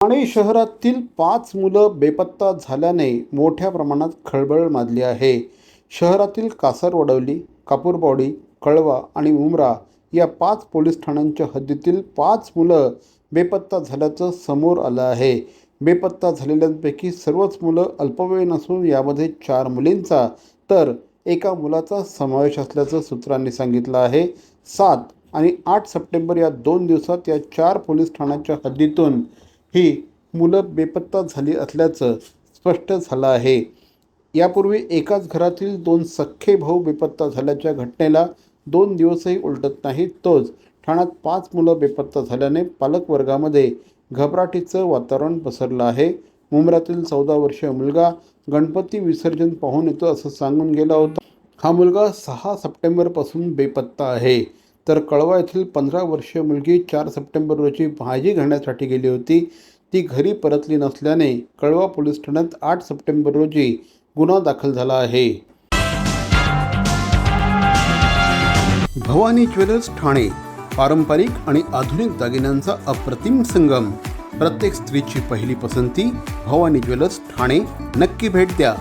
ठाणे शहरातील पाच मुलं बेपत्ता झाल्याने मोठ्या प्रमाणात खळबळ माजली आहे. शहरातील कासरवडवली कापूरबावडी कळवा आणि उमरा या पाच पोलीस ठाण्यांच्या हद्दीतील पाच मुलं बेपत्ता झाल्याचं समोर आलं आहे. बेपत्ता झालेल्यांपैकी सर्वच मुलं अल्पवयीन असून यामध्ये चार मुलींचा तर एका मुलाचा समावेश असल्याचं सूत्रांनी सांगितलं आहे. सात आणि आठ सप्टेंबर या दोन दिवसात या चार पोलीस ठाण्याच्या हद्दीतून ही मुलं बेपत्ता झाली असल्याचं स्पष्ट झालं आहे. यापूर्वी एकाच घरातील दोन सख्खे भाऊ बेपत्ता झाल्याच्या घटनेला दोन दिवसही उलटत नाही. तोच ठाण्यात पाच मुलं बेपत्ता झाल्याने पालकवर्गामध्ये घबराटीचं वातावरण पसरलं आहे. मुंब्र्यातील चौदा वर्षीय मुलगा गणपती विसर्जन पाहून येतो असं सांगून गेला होता. हा मुलगा सहा सप्टेंबरपासून बेपत्ता आहे. तर कळवा येथील पंधरा वर्षीय मुलगी चार सप्टेंबर रोजी भाजी घेण्यासाठी गेली होती. ती घरी परतली नसल्याने कळवा पोलीस ठाण्यात आठ सप्टेंबर रोजी गुन्हा दाखल झाला आहे. भवानी ज्वेलर्स ठाणे पारंपरिक आणि आधुनिक दागिन्यांचा अप्रतिम संगम. प्रत्येक स्त्रीची पहिली पसंती भवानी ज्वेलर्स ठाणे. नक्की भेट द्या.